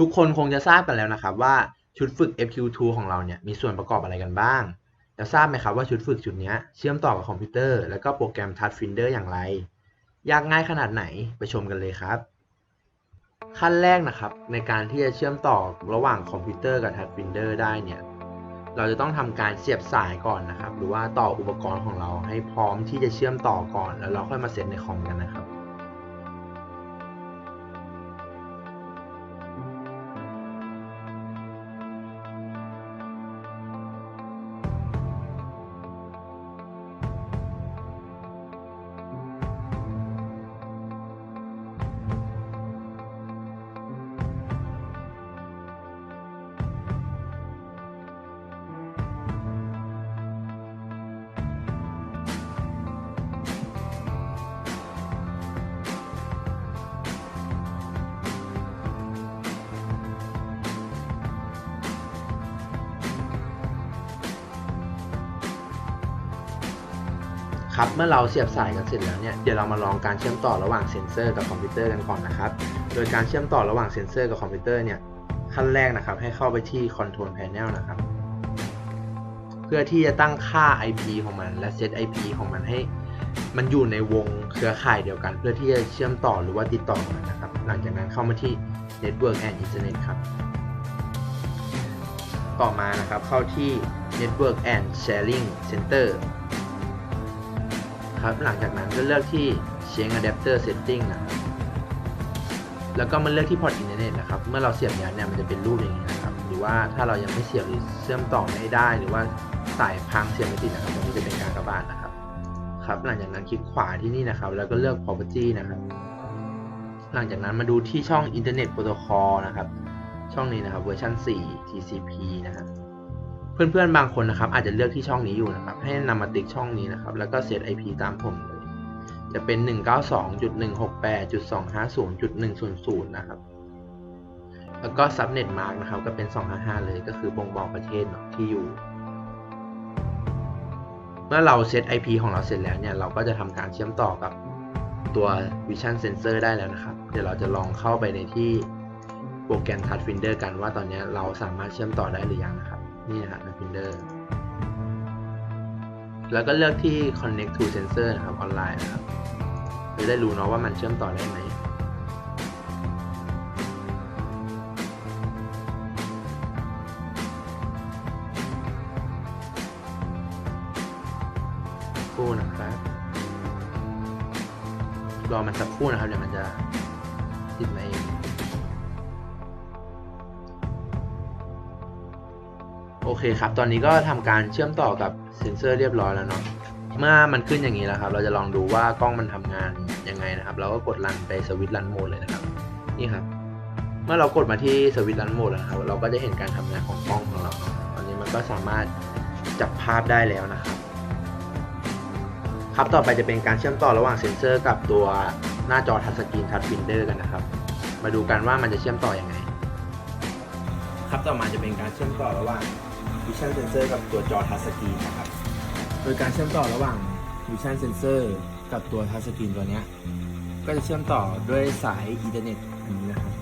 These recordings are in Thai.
ทุกคนคงจะทราบกันแล้วนะครับว่าชุดฝึก FQ2 ของเราเนี่ยมีส่วนประกอบอะไรกันบ้าง แล้วทราบไหมครับว่าชุดฝึกชุดนี้เชื่อมต่อกับคอมพิวเตอร์แล้วก็โปรแกรม Touch Finder อย่างไร ยากง่ายขนาดไหนไปชมกันเลยครับ ขั้นแรกนะครับในการที่จะเชื่อมต่อระหว่างคอมพิวเตอร์กับ Touch Finder ได้เนี่ยเราจะต้องทำการเสียบสายก่อนนะครับ หรือว่าต่ออุปกรณ์ของเราให้พร้อมที่จะเชื่อมต่อก่อน แล้วเราค่อยมาเซตในคอมกันนะครับ ครับ เมื่อเราเสียบสายกันเสร็จแล้วเนี่ย เดี๋ยวเรามาลองการเชื่อมต่อระหว่างเซ็นเซอร์กับคอมพิวเตอร์กันก่อนนะครับ โดยการเชื่อมต่อระหว่างเซ็นเซอร์กับคอมพิวเตอร์เนี่ย ขั้นแรกนะครับ ให้เข้าไปที่ Control Panel นะครับ เพื่อที่จะตั้งค่า IP ของมัน และเซต IP ของมันให้ มันอยู่ในวงเครือข่ายเดียวกัน เพื่อที่จะเชื่อมต่อหรือว่าติดต่อกันนะครับ หลังจากนั้นเข้ามาที่ Network and Internet ครับ ต่อมานะครับเข้าที่ Network and Sharing Center ครับ หลังจากนั้นก็เลือกที่ Change Adapter Setting นะครับแล้วก็มาเลือกที่พอร์ตอินเทอร์เน็ตนะครับ เมื่อเราเสียบยานเนี่ยมันจะเป็นรูปอย่างนี้นะครับ หรือว่าถ้าเรายังไม่เสียบหรือเชื่อมต่อไม่ได้ หรือว่าสายพังเสียบไม่ติดนะครับตรงนี้จะเป็นการกระบาดนะครับ ครับ หลังจากนั้นคลิกขวาที่นี่นะครับ แล้วก็เลือก property นะครับ หลังจากนั้นมาดูที่ช่อง Internet Protocol นะครับ ช่องนี้นะครับเวอร์ชัน4 TCP นะครับ เพื่อนๆบางคนนะครับ อาจจะเลือกที่ช่องนี้อยู่นะครับ ให้นำมาติ๊กช่องนี้นะครับ แล้วก็เซต IP ตามผมเลย จะเป็น 192.168.250.100 นะครับ แล้วก็ subnet mark นะครับ ก็เป็น 255 เลย ก็คือบ่งบอกประเทศเนาะที่อยู่ เมื่อเราเซต IP ของเราเสร็จแล้วเนี่ย เราก็จะทำการเชื่อมต่อกับตัว Vision Sensor ได้แล้วนะครับ เดี๋ยวเราจะลองเข้าไปในที่โปรแกรม Touch Finder กันว่าตอนนี้เราสามารถเชื่อมต่อได้หรือยังนะครับ นี่นะครับ Finder แล้วก็เลือกที่ connect to sensor นะครับ ออนไลน์นะครับจะได้รู้เนาะว่ามันเชื่อมต่อได้ไหมคู่นะครับ รอมันสักครู่นะครับ เดี๋ยวมันจะติดมาเอง โอเคครับ ตอนนี้ก็ทำการเชื่อมต่อกับเซ็นเซอร์เรียบร้อยแล้วเนาะ เมื่อมันขึ้นอย่างนี้แล้วครับ เราจะลองดูว่ากล้องมันทำงานยังไงนะครับ เราก็กดรันไปสวิตช์รันโหมดเลยนะครับ นี่ครับ เมื่อเรากดมาที่สวิตช์รันโหมดแล้วนะครับ เราก็จะเห็นการทำงานของกล้องของเราเนาะตอนนี้มันก็สามารถจับภาพได้แล้วนะครับ ครับ ต่อไปจะเป็นการเชื่อมต่อระหว่างเซ็นเซอร์กับตัวหน้าจอทัชสกรีนทัชฟินเดอร์กันนะครับ มาดูกันว่ามันจะเชื่อมต่ออยังไงครับต่อมาจะเป็นการเชื่อมต่อระหว่าง Vision Sensor กับตัวจอทัชสกรีนนะครับ โดยการเชื่อมต่อระหว่าง Vision Sensor กับตัวทัชสกรีนตัวนี้ก็จะเชื่อมต่อด้วยสายอินเทอร์เน็ตอันนี้นะครับ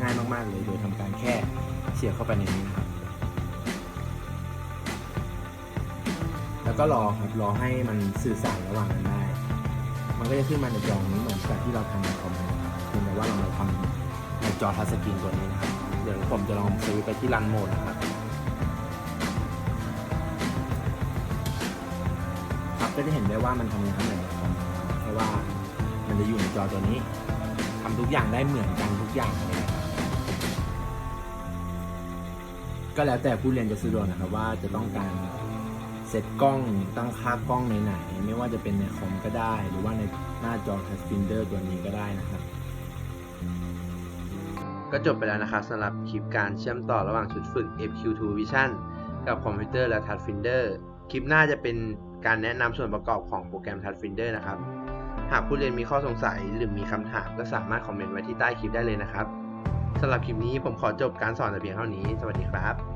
ง่ายมาก ๆ เลยโดยทำการแค่เสียบเข้าไปในนี้นะครับ แล้วก็รอครับรอให้มันสื่อสารระหว่างกันได้ มันก็จะขึ้นมาในจอนี้เหมือนกับที่เราทำในคอมเลยนะครับเพียงแต่ว่าเรามาทำในจอทัชสกรีนตัวนี้นะครับ เดี๋ยวผมจะลองซื้อไปที่รันโหมดนะครับ ก็จะเห็นได้ว่ามันทำงานเหมือนในคอมเพราะว่ามันจะอยู่ในจอตัวนี้ทำทุกอย่างได้เหมือนกันทุกอย่างเลยครับก็แล้วแต่ผู้เรียนจะสะดวกนะครับว่าจะต้องการเซตกล้องตั้งค่ากล้องในไหนๆไม่ว่าจะเป็นในคอมก็ได้ หรือว่าในหน้าจอ Touch Finder ตัวนี้ก็ได้นะครับ ก็จบไปแล้วนะครับสำหรับคลิปการเชื่อมต่อระหว่างชุดฝึก FQ2 Vision กับคอมพิวเตอร์และ Touch Finder คลิปหน้าจะเป็น การแนะนำส่วนประกอบของโปรแกรม Pathfinder นะครับ หากผู้เรียนมีข้อสงสัยหรือมีคำถามก็สามารถคอมเมนต์ไว้ที่ใต้คลิปได้เลยนะครับสำหรับคลิปนี้ผมขอจบการสอนแต่เพียงเท่านี้ สวัสดีครับ